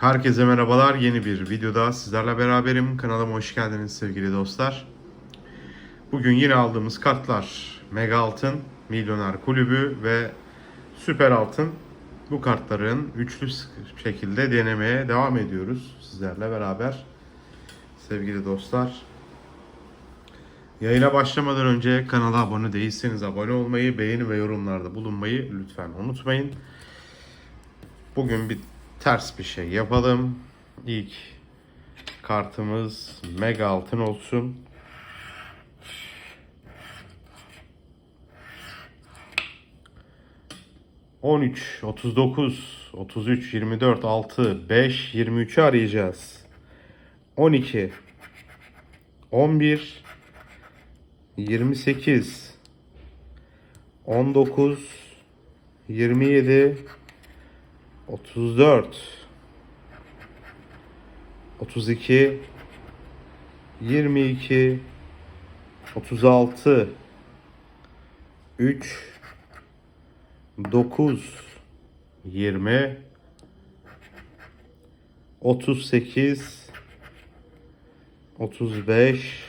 Herkese merhabalar. Yeni bir videoda sizlerle beraberim. Kanalıma hoş geldiniz sevgili dostlar. Bugün yine aldığımız kartlar Mega Altın, Milyoner Kulübü ve Süper Altın. Bu kartların üçlü şekilde denemeye devam ediyoruz sizlerle beraber. Sevgili dostlar. Yayına başlamadan önce kanala abone değilseniz abone olmayı, beğeni ve yorumlarda bulunmayı lütfen unutmayın. Bugün bir ters bir şey yapalım. İlk kartımız mega altın olsun. On üç, otuz dokuz, otuz üç, yirmi dört, altı, beş, yirmi üçü arayacağız. On iki, on bir, yirmi sekiz, on dokuz, yirmi yedi, 34 32 22 36 3 9 20 38 35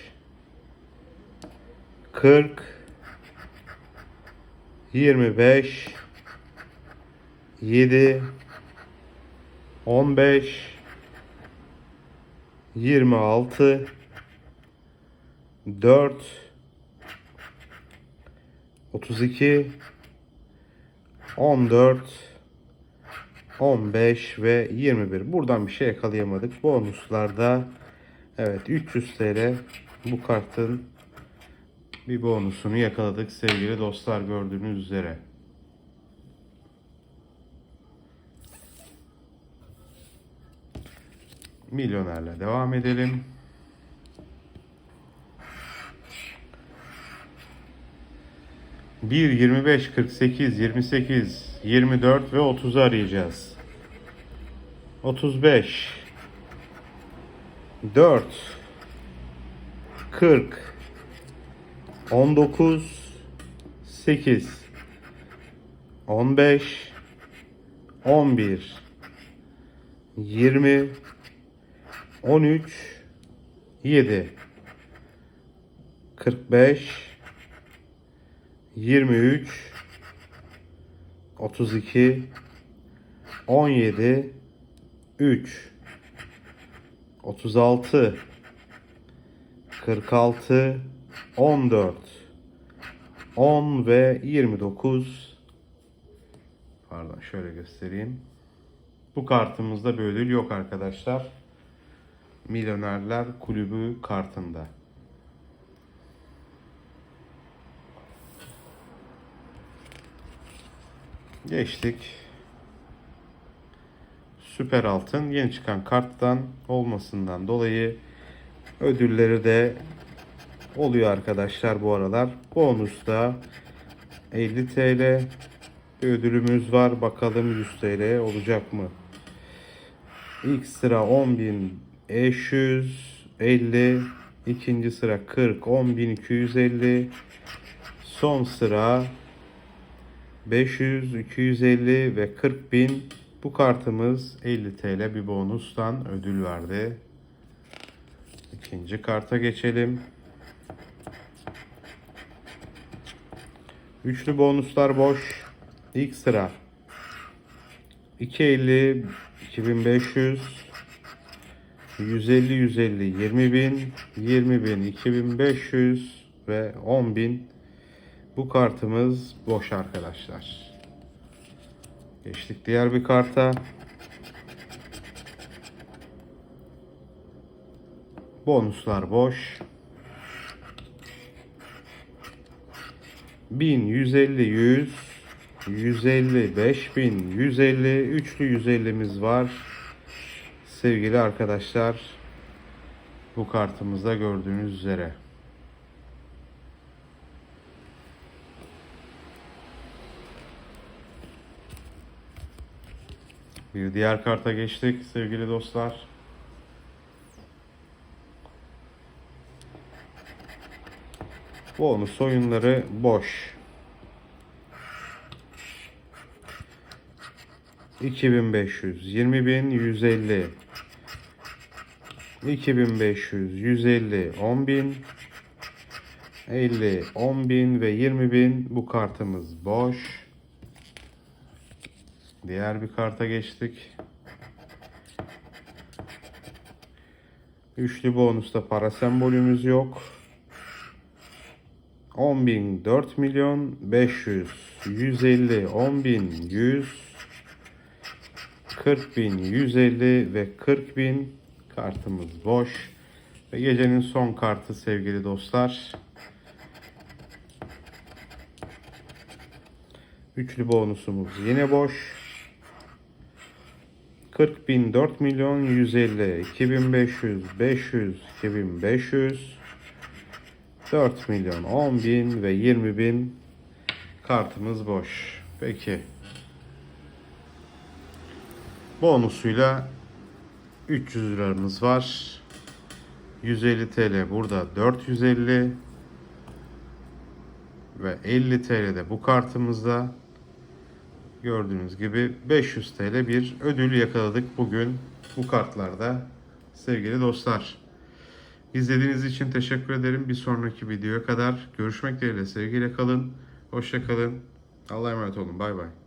40 25 7 15 26 4 32 14 15 ve 21. Buradan bir şey yakalayamadık. Bonuslarda evet 300 TL bu kartın bir bonusunu yakaladık sevgili dostlar gördüğünüz üzere. Milyonerle devam edelim. Bir, 25, 48, 28, 24 ve 30'u arayacağız. 35 4 40 19 8 15 11 20 13 7 45 23 32 17 3 36 46 14 10 ve 29 Pardon şöyle göstereyim. Bu kartımızda bir ödül yok arkadaşlar. Milyonerler Kulübü kartında. Geçtik. Süper altın yeni çıkan karttan olmasından dolayı ödülleri de oluyor arkadaşlar bu aralar. Bonusta 50 TL bir ödülümüz var. Bakalım 100 TL olacak mı? İlk sıra 10.000 550 ikinci sıra 40 10.250 son sıra 500 250 ve 40.000 bu kartımız 50 TL bir bonustan ödül verdi. İkinci karta geçelim. Üçlü bonuslar boş. İlk sıra 250 2500 150 150 20 bin 20 bin 2500 ve 10 bin bu kartımız boş arkadaşlar. Geçtik diğer bir karta. Bonuslar boş. 1000 150 100 150 5000 150 üçlü 150'miz var. Sevgili arkadaşlar bu kartımızda gördüğünüz üzere. Bir diğer karta geçtik sevgili dostlar. Bonus oyunları boş. 2500, 20000, 150. 2500, 150, 10000. 50, 10.000 ve 20.000 bu kartımız boş. Diğer bir karta geçtik. Üçlü bonusta para sembolümüz yok. 10.000 4 milyon 500 150 10.000 100 40.000 150 ve 40.000 kartımız boş. Ve gecenin son kartı sevgili dostlar. Üçlü bonusumuz yine boş. 40 bin 4 milyon 150 2500 500 2500 4 milyon 10 bin ve 20 bin kartımız boş. Peki. Bonusuyla 300 liramız var. 150 TL burada 450 ve 50 TL de bu kartımızda gördüğünüz gibi 500 TL bir ödül yakaladık bugün bu kartlarda sevgili dostlar. İzlediğiniz için teşekkür ederim. Bir sonraki videoya kadar görüşmek dileğiyle sevgiyle kalın. Hoşça kalın. Allah'a emanet olun. Bay bay.